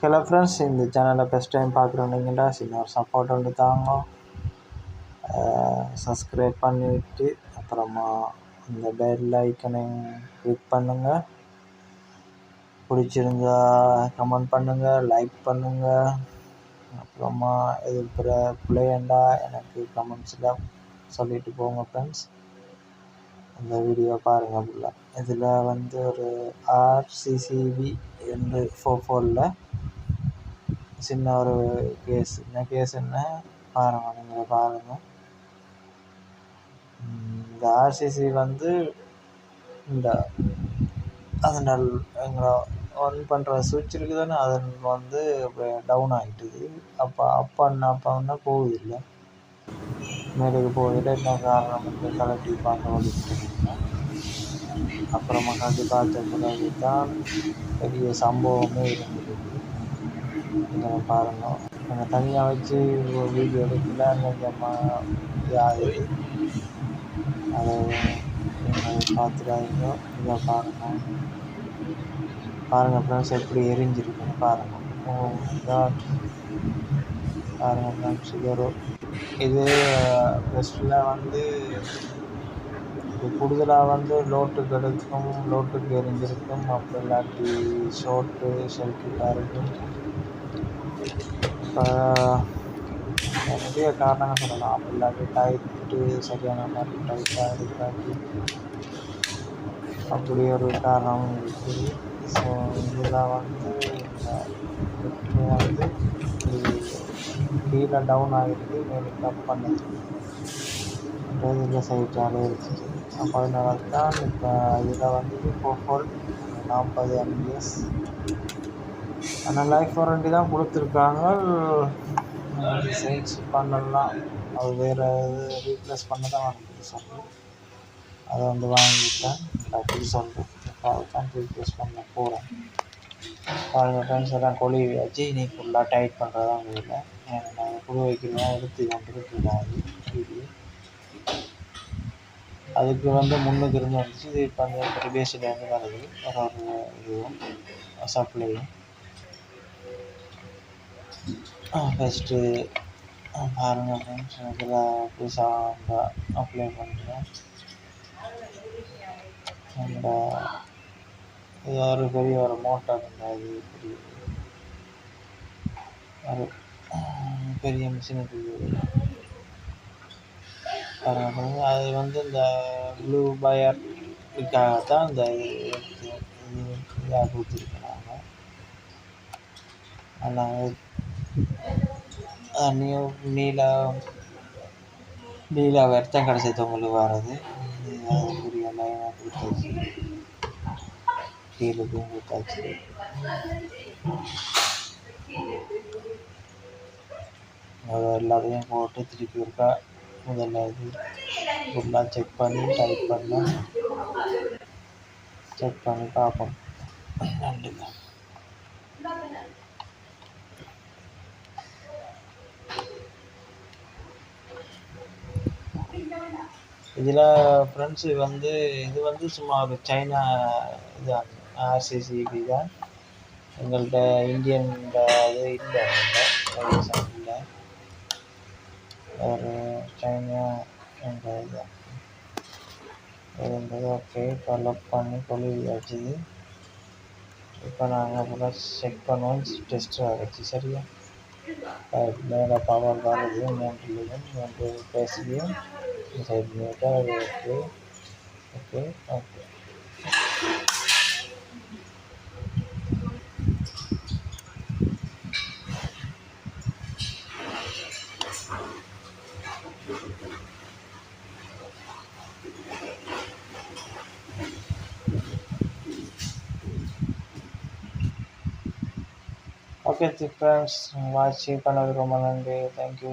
Hello friends இந்த சேனலை first time பார்க்குறவங்களா சின்ன ஒரு சப்போர்ட் வந்து தாங்க சப்ஸ்கிரைப் பண்ணிவிட்டு அப்புறமா இந்த பெல் ஐக்கனை கிளிக் பண்ணுங்கள் பிடிச்சிருந்தா கமெண்ட் பண்ணுங்கள் லைக் பண்ணுங்கள் அப்புறமா இருக்கிற பிள்ளையண்டா எனக்கு கமெண்ட்ஸில் சொல்லிட்டு போங்க ஃப்ரெண்ட்ஸ் இந்த வீடியோ பாருங்கள் ஃபுல்லாக இதில் வந்து ஒரு ஆர்சிசிபி ரெண்டு ஃபோர் ஃபோரில் சின்ன ஒரு கேஸ் என்ன கேஸுன்னு பாருங்கள் நீங்கள் பாருங்கள் இந்த ஆர்சிசி வந்து இந்த அதனால் எங்களை ஒன் பண்ணுற சுவிட்ச் இருக்குது தானே அது வந்து டவுன் ஆகிட்டுது அப்போ அப் பண்ண அப்போ பண்ண போகுது இல்லை மேலுக்கு போகுதில்ல என்ன காரணம் வந்து கலட்டி பார்க்க வலிக்கிட்டு அப்புறமா கண்டு பார்த்த பிறகு தான் பெரிய சம்பவமே இருந்தது நீங்கள் பாருங்கள் நாங்கள் தனியாக வச்சு ஒரு வீடியோ எடுக்கல. கொஞ்சமாக இதாகுது அதை பார்த்துடாதீங்க. இதை பாருங்கள் பாருங்கள் ஃப்ரெண்ட்ஸ் எப்படி எரிஞ்சிருக்குன்னு பாருங்கள் ஓ காட் பாருங்கள் ஃப்ரெண்ட்ஸ் இது இது பெஸ்ட்டில் வந்து இது கூடுதலாக வந்து லோட்டுக்கு எடுக்கும் லோட்டுக்கு எரிஞ்சிருக்கும். அப்புறம் இல்லாட்டி ஷோட்டு ஷெல்ஃபிக்காக இருக்கும் நிறைய காரணங்கள் சொல்லலாம். அப்படி இல்லாட்டி டைட்டு சரியான மாதிரி டைட்டாக இருக்காட்டி அப்படி ஒரு காரணம் இருக்குது ஸோ இதில் வந்து வந்து கீழே டவுன் ஆகிருக்கு மேலுக்கு டப் பண்ணுது. இந்த சைட்டால் இருக்குது அப்போ அதனால தான் இப்போ இதில் வந்து இப்போ ஃபோர் நாற்பது எம்பிஎஸ் ஆனால் லைஃப் வாரண்டி தான் கொடுத்துருக்காங்க. சேல்ஸ் பண்ணலாம். அது வேறு இது ரீப்ளேஸ் பண்ண தான் வாங்கிட்டு சொல்கிறேன் அதை வந்து வாங்கிட்டேன். அப்படி சொல்கிறேன் இப்போ தான் ரீப்ளேஸ் பண்ண போகிறேன் பாருங்கள் ஃப்ரெண்ட்ஸ் எல்லாம் கொழி வச்சு நீ ஃபுல்லாக டைட் பண்ணுறதான் வேலை. நான் குழு வைக்கணும் எடுத்து கொண்டு வீடியோ அதுக்கு வந்து முன்னுக்கு இருந்து வந்துச்சு. இது இப்போ அந்த வந்து வருது. ஒரு ஒரு இதுவும் சப்ளையும் ஃபஸ்ட்டு பாருங்கள் அப்படின்னு இதில் புதுசாக அப்ளை பண்ணுறேன் அந்த இது ஒரு பெரிய ஒரு மோட்டார் அது பெரிய ஒரு பெரிய மிஷினுக்கு பாருங்கள் அது வந்து இந்த ப்ளூ பயருக்காக தான் இந்த இது இதாக கொடுத்துருக்குறாங்க. ஆனால் நீ நீலா நீல வருத்தம் கிடைச்சவங்களுக்கு வர்றது அதுக்குரிய லைனாக கொடுத்தாச்சு கீழுக்கும் கொடுத்தாச்சு அதை எல்லாத்தையும் போட்டு திருப்பி இருக்கா முதல்ல இது ஃபுல்லாக செக் பண்ணி டைப் பண்ணால் செக் பண்ணி பார்ப்போம் நன்றி இதில் ஃப்ரெண்ட்ஸு வந்து இது வந்து சும்மா ஒரு சைனா இதுதான் ஆர்சிசிபி தான். எங்கள்கிட்ட இந்தியன் இது இல்லை இல்லை. ஒரு சைனா என்ற இதுதான் இருந்தது ஓகே இப்போ லொக் பண்ணி கொழுவியாச்சு இப்போ நாங்கள் ஃபுல்லாக செக் பண்ணுவோம். டெஸ்ட் ஆகிடுச்சு சரியா? மேலே பவர் வருது மூன்று மூன்று பேசியும் சைடு மீட்டர் அது okay okay okay okay friends watch பண்ணது ரொம்ப நன்றி தேங்க்யூ